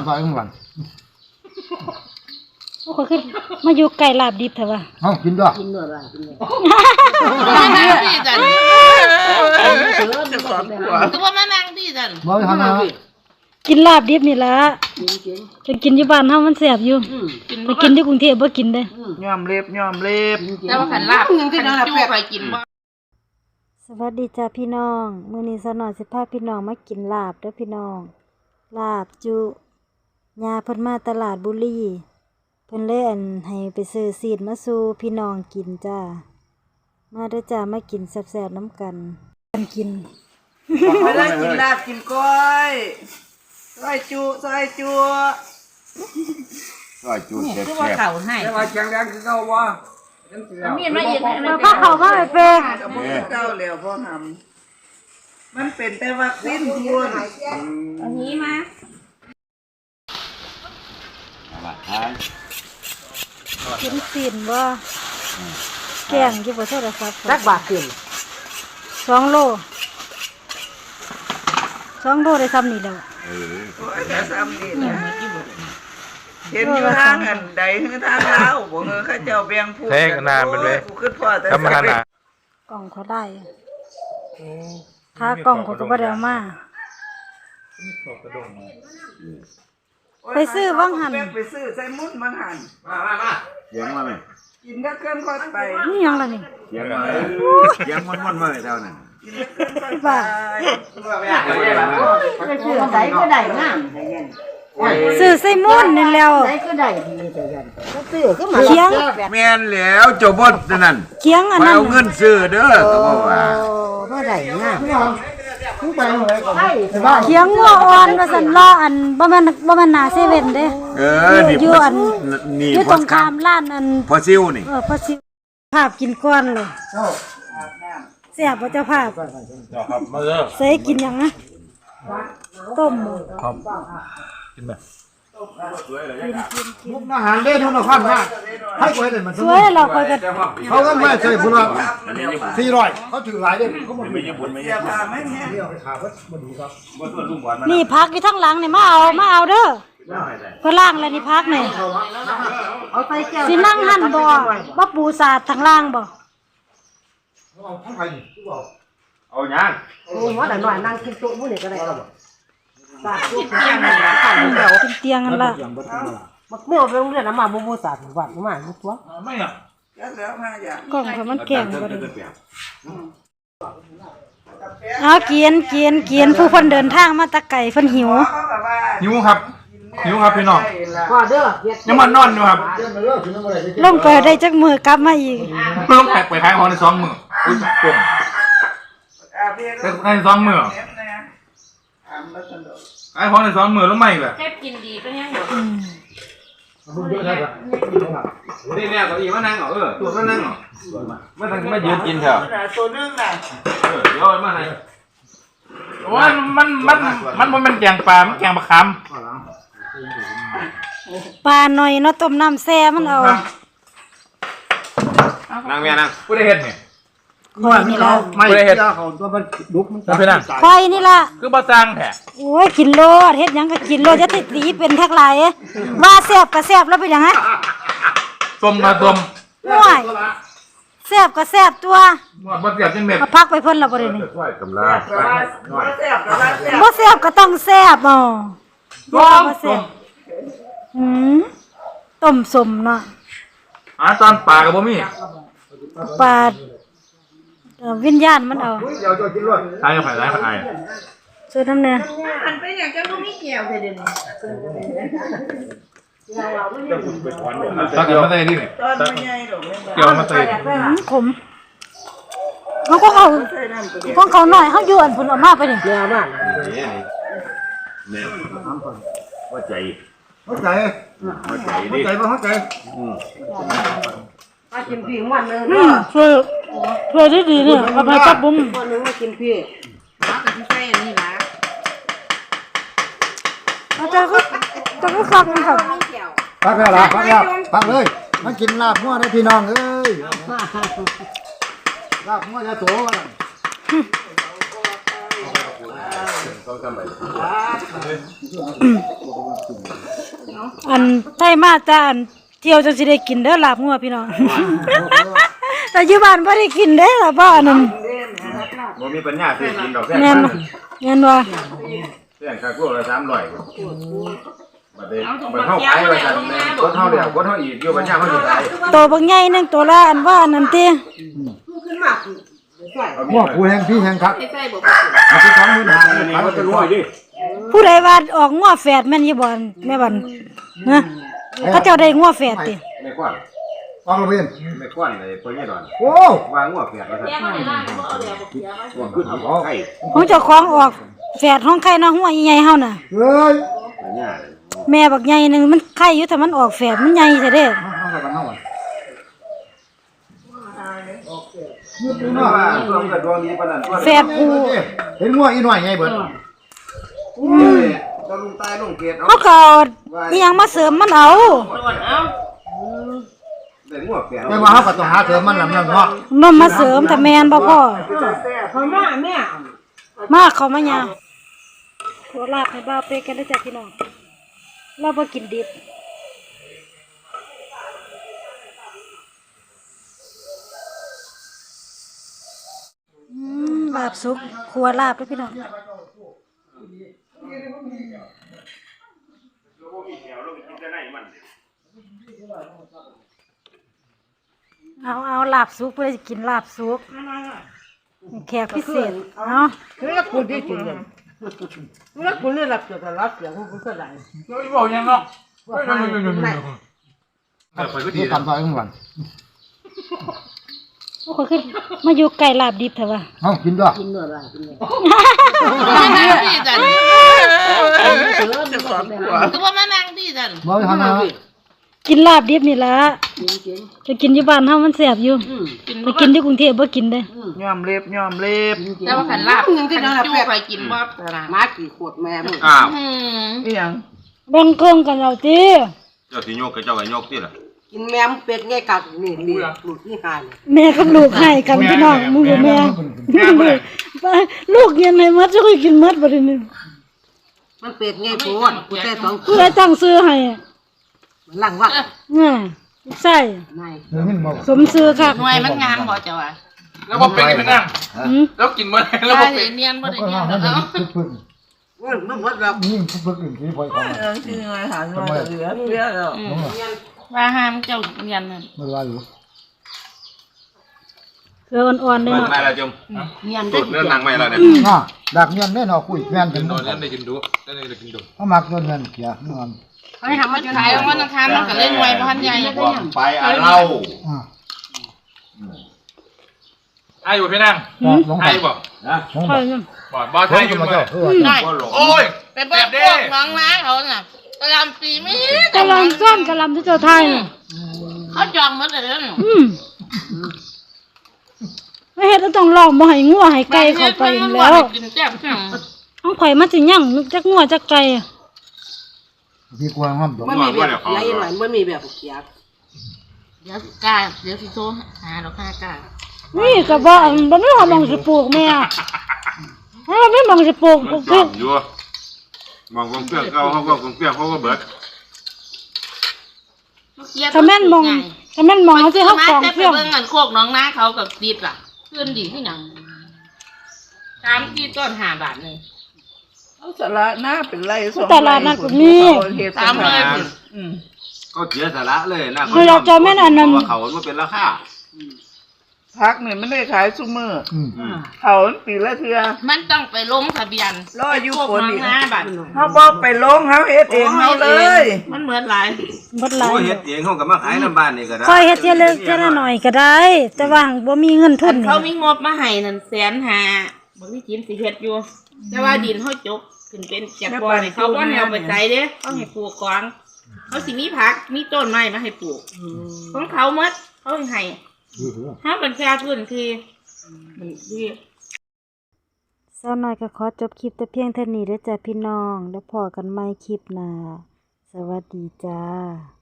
ำซอยข้างหลังโอ้ยขึ้นมาอยู่ไก่ลาบดิบเถอะวะเอ้ากินด้วยกินด้วยว่ากินด้วยพี่จันเสือมันก็แบบคือว่ามานั่งพี่จันบ่ไปทำนะกินลาบดิบนี่ละจริงจริงจะกินอยู่บ้านเฮามันแซ่บอยู่อืมไปกินที่กรุงเทพบ่กินเด้ย่อมเล็บย่อมเล็บจริงแต่ว่าขันลาบขันจู้ไปกินบ่สวัสดีจ้าพี่น้อง มื้อนี้สนอสิพาพี่น้องมากินลาบเด้อพี่น้อง ลาบจุ ยาเพิ่นมาตลาดบุรีเพิ่นเลยอันให้ไปซื้อซีดมาสู่พี่น้องกินจ้า มาเด้อจ้ามากินแซ่บๆน้ำกันกันกินไม่ได้กินลาบกินก้อยซอยจุซอยจุก็จุดเจ็บคือเจ็ว่าบเขาให้แต่ว่าแข็งแรงคือเก่าบ่มีดมาเย็นให้มันข้าวเขาก็ไปเปจะบ่คือเก่าแล้วพ่อทำมันเป็นแต่วัคซีนทุนอันนี้มา มาทานกินซีนบ่แกงอยู่บ่โทรศัพท์รักบาทขึ้นสองโลสองโลได้ซ้ำนี่แล้วเออโอ้ยแต่ซ้ำนี่นะเห็นอยู่ทางอันใดคือทางลาวบ่เออเขาเจ้าแบ่งผู้แทงนานเป็นเว้ยกูคิดพ่อแต่ทำมาขนาดกล่องเขาได้ถ้ากล่องเขาก็บ่ได้เอามา ไปซื้อว่างหัน ไปซื้อใส่มุ้นบางหันเสียงมาไหมกินก็เกินค่อยไป นี่ยังล่ะนี่ เสียงมาเสียงมันมันมาเท่านั้นกินก็เกินค่อยไปบ้าไปซื้อใส่ก็ได้งามแต่ยันซื้อใส่มุ่นนี่แล้วใส่ก็ได้ดีแต่ยันก็ซื้อก็มาเคียงแม่นแล้วเจ้าบดนั่นเคียงอันไปนั้นเอาเงินซื้อเด้อก็บอกว่าโอ้ก็ได้งามมึงไปเอาอะไรก่อนใช่ เคียงงัวอ่อนว่าซั่นรออันบ่แม่นบ่แม่นหน้าเซเว่นเด้เออนี่อยู่อันนี่อยู่พตอรงข้ามร้านอันพอซิวนี่เออพระสิภาพกินก้อนเลยแซ่บบ่เจ้าภาพครับมาเด้อใส่กินหยังนะต้มบ่กินไหม มุกอาหารเล่นทุนเอาข้ามห้าให้กูให้เลยมันสวยเราค่อยก็เขาก็ไม่ใช่คุณว่าสี่ร้อยเขาถือหลายเด้เขาบอกเสียผ้าไหมเนี่ยเดียวไปขาเขาบ่ดูครับนี่พักอยู่ทั้งหลังนี่มาเอามาเอาเด้อเพื่อล่างแล้วนี่พักนี่เอาใส่แก้วสินั่งหั่นบ่บ่ปูสาดทางล่างบ่เอาทั้งไปนี่กูบอกเอาหยังโอ้หมอแต่หน่อยนั่งกินโต๊ะมื้อนี่ก็ได้บาทจุกแก้มขันเดียวเป็นเตียงกันละบักเมื่อไปโรงเรียนน่ะมาบ่บ่สาดวัดมาอยู่ตัวไม่อะแล้วแล้วห้าอย่างกล่องเขามันแก่งบ่ได้เอาเกียนเกียนเกียนผู้คนเดินทางมาตะไก่เพิ่นหิวหิวครับหิวครับพี่น้องพอเด้อยังมันอนอยู่ครับเรื่องไหร่ลงไปได้จักมือกลับมาอีกลงแขกไปขายของในสองมืออุ้ยกลมในสองมือ มาสนุกขายของในสองมือแล้วไม่แบบแค่กินดีก็ยังอยู่อืมมึงเยอะได้ปะนี่แม่ก็อีมานั่งเหรอเออตัวมานั่งเหรอไม่ต้องไม่ยืนกินเถอะตัวนึงน่ะเออเดี๋ยวมาไหนโอ้ยมันมันมันมันเป็นแกงปลามันแกงปลาคปลาหน่อยเนาะต้มน้ำแซ่มันเอาำนั่งแม่นั่งผู้ได้เห็นเนี่ย ข่อยนี่ล่ะไม่ได้เห็ดเขาตัวมันลุกมันแล้วไปนั่งข่อยนี่ล่ะ คือบ่สร้างแท้โอ้ยกินโลดเฮ็ดหยังก็กินโลดจะติดตีเป็นทักหลายเอ้ว่าแซ่บก็แซ่บแล้วเป็นหยังฮะต้มมาต้มห่วยแซ่บก็แซ่บตัวบ่เสียบจังเม็ดก็พักไปเพิ่นและบ่ได้นี่กำลาแต่ว่าแซ่บแต่ว่าแซ่บบ่แซ่บก็ต้องแซ่บอ๋อต้มบ่แซ่ต้บมอืมต้มสมเนาะหาตอนปลากับบ่มีปลา เอ่อวิญญาณมันเอาเดี๋ยวจะกินรวดตายกับไผหลายไผช่วยน้ำแน่อันเป็นอย่างจะรู้มีเกี่ยวเลยเดี๋ยวนี้ตักเกี่ยวมาใส่ดินี่ตอนมันใหญ่หรอกเนี่ยเกี่ยวมาใส่อืมขมเขาก็เอาใส่น้ำตัวเดียวของเขาหน่อยเฮาอยู่อันเพิ่นเอามาไปนี่แนวบ้านนี่นี่ว่าใจเข้าใจว่าใจเข้าดิใจป่ะเข้าใจมากินพี่วันนึงอืมช่วย ช่วยได้ดีเนี่ยเอาไปกับบุ้มวันนึงมากินพี่มากับที่ใส่อันนี้นะอาจารย์ก็จะก็ฟังนะครับมีเกี่ยวพักแล้วล่ะพักแล้วพักเลยมันกินลาบงัวได้พี่น้องเอ้ยลาบงัวยาโสต้องทำไมอันไทยมาจ้าอันเที่ยวจังสิได้กินเด้อลาบงัวพี่น้อง แต่อยู่บ้านบ่ได้กินเด้อล่ะบ้านนั่นบ่มีปัญญาซื้อกินดอกแค่แม่นบ่แม่นบ่แค่ค่าพวกละ300บัดนี้มันเฮาขายไว้กันแม่นคนเฮาเดียวคนเฮาอีกอยู่ปัญญาเฮาสิขายตัวบักใหญ่หนึงตัวละอันว่าอันนั้นติขึ้นมาช่วยเอามีง้อกูแห้งพี่แห้งคักใส่บ่เอาไปสองหมื่นหาอันนี้มันจะรวยดิผู้ใดว่าออกงัวแฝดแม่นอยู่บ่แม่บันนะเขาเจ้าได้งัวแฝดติไม่ควัน ออกระเบียนไม่ควันไอ้เพิ่นนี่ดอนโอ้วางหัวเปียกแล้วครับหัวขึ้นหัวไข่ของเจ้าของออกแฝดของใครเนาะหัวใหญ่ๆเฮาน่ะเฮ้ยปัญญาเลยแม่บักใหญ่หนึงมันไข่อยู่แต่มันออกแฝดมันใหญ่ซะเด้เอาเอาไปกันเอาไว้นี่ว่าเราก็ดวงดีปานนั้นตัวแฝดผู้เห็นง้ออีหน่อยไงเบิดเราลุงตายลุงเกตเขาก็เอาอีหยังมาเสริมมันเอา ได้หัวเปียกแต่ว่าเฮาก็ต้องหาเสริมมันลำนั่นเนาะนมมาเสริมแต่แม่นบ่พ่อพ่อแม่แม่มาเขามายามขอลาบให้บ่าวเป๊กกันเด้อจ้ะพี่น้อง เราบ่กินดิบ อืมลาบสุกครัวลาบเด้อพี่น้อง เอาเอาลาบสุกเพื่อจะกินลาบสุกแขกพิเศษเอาคือละคุณที่จริงเลยละคุณนี่รับเกี่ยวกับรับเสียงของคุณก็ได้แล้วอีบอกยังเนาะว่าใครไหนเออเพิ่นก็ดีนี่นะทำซอยทั้งวันโอ้ยขึ้นมาอยู่ไก่ลาบดิบเถอะวะเอากินด้วยกินเนื้ออะไรกินเนื้อพี่จันจะสอนผัวคือว่ามานั่งพี่จันบ่ไปทำนะ กินลาบดิบนี่ละจริงจริงจะกินอยู่บ้านเฮามันแซ่บอยู่กินไปกินที่กรุงเทพบ่กินเด้ยอมเล็บยอมเล็บแต่ว่าขันลาบขันจู้ไปกินบ่ตลาดมากี่ขวดแม่มึงอ้าวอืมอีหยังแบ่งเครื่องกันเอาติเจ้าสิโยกกับเจ้าก็โยกติล่ะกินแม่มเป็ดไงกัดนี่นี่หลุดนี่หายแม่กับลูกให้กันพี่น้องมึงกับแม่แม่บ่ได้ไปลูกเย็นให้หมดจะค่อยกินหมดบ่ได้นี่มันเป็ดไงโพดกูแต่สองผู้ใดตั้งซื้อให้ หลังว่าง่ายใช่นายเดี๋ยวเห็นบ่สมซื้อคักหน่วยมันงามบ่เจ้าว่ะแล้วบ่เป็นไปนั่งหืมแล้วกินบ่ได้แล้วได้บ่เป็นเนียนบ่มันได้ก็เนียหานให้เนาะมันปึ๊กมันมันหมดแล้วๆนี่ปึ๊กๆอื่นที่พอยของเออชื่อไงหามาเหลือเพื่อแล้วอืมว่าห้ามเจ้าเนียนนั่นมันว่าอยู่เกลืออ่อนๆเด้เบิ่งเนาะมาแล้วจมเงียนตุได้ดเนื้อหนังใหม่แล้วเนี่ยอะดักเงินแน่นอนคุยแม่นกิกันนนโดนนั่นได้กินดูนั่นได้กินดู เขามักเงินเงินเสียนอน เขาให้ทำมาจนขายวันอังคารมันก็เล่นหน่วยบ่ทันใหญ่บอกไปอะเล่าอ่าไอ้บ่พี่นั่งลงไปไอ้บ่นะลงใช่ไปนั่นบ่บ่ไทยอยู่มาบ่เจ้าเออได้ก็หลงโอ้ยไปเบิ่งพวกน้องน้าเขาน่ะกะลำปีมีกำลังซ่อนกำลังที่เจ้าไทยน่ะเขาจองหมดเลยเด้ออืมไม่เฮ็ดแล้วต้องลองบ่ให้งัวให้ไก่เข้าไปแล้วกินแซ่บจังเอาข่อยมาสิยั่งนึกจักงัวจักไก่อะ พี่กลัวห้ามดอก มันมีแบบไรหน่อยมันมีแบบเขียเดี๋ยวกาเดี๋ยวสิโทรหาดอกห้ากานี่ก็บ่อันบ่มีความมองสิปลูกแม่เฮาไม่มองสิปลูกมันจอมอยู่มองกองเปรี้ยวเก่าเขาก็กองเปรี้ยวเขาก็เบิดถ้าแม่นมองถ้าแม่นมองเอาสิเฮาของแต่ไปเพื่องเบิ่งอันโคกน้องน้าเขากับติดล่ะขึ้นดีที่หยังตามที่ต้นห้าบาทหนึง เอาสาระหน้าเป็นไรสองตลาดนัดก็มี ตามเลยอืมก็เสียสาระเลยนะคือเราจะแม่นอันนั้น เพราะว่าเขามันเป็นราคาพักเนี่ยไม่ได้ขายซุมืออืมเขาปีละเทือมันต้องไปลงทะเบียนรออยู่โคกคนน้องอีกน้าบาทเขาบอกไปลงเขาเฮ็ดเองเขาเลย มันเหมือนหลายบ่หลาโอ้ยเฮ็ดเองเขาก็มาขายน้ำบ้านนี่ก็ได้ค่อยเฮ็ดเทียเล็กเทียละหน่อยก็ได้ แต่ว่าหั้นบ่มีเงินทุนเขามีงบมาให้นั่นแสนหาบางทีจิมสิเฮ็ดอยู่ แต่ว่าดินเขาจก ขึ้นเป็นจากบ่อนี่เขาบ่ให้เอาไปใส่เด้เขาให้ปลูกกวางเขาสิมีผักมีต้นไม้มาให้ปลูกของเขาหมดเขาให้ถ้าเป็นแค่พื้นที่มันที่สาวน้อยก็ขอจบคลิปแต่เพียงเท่านี้เด้อจ้ะพี่น้อง แล้วพอกันใหม่คลิปหน้าสวัสดีจ้า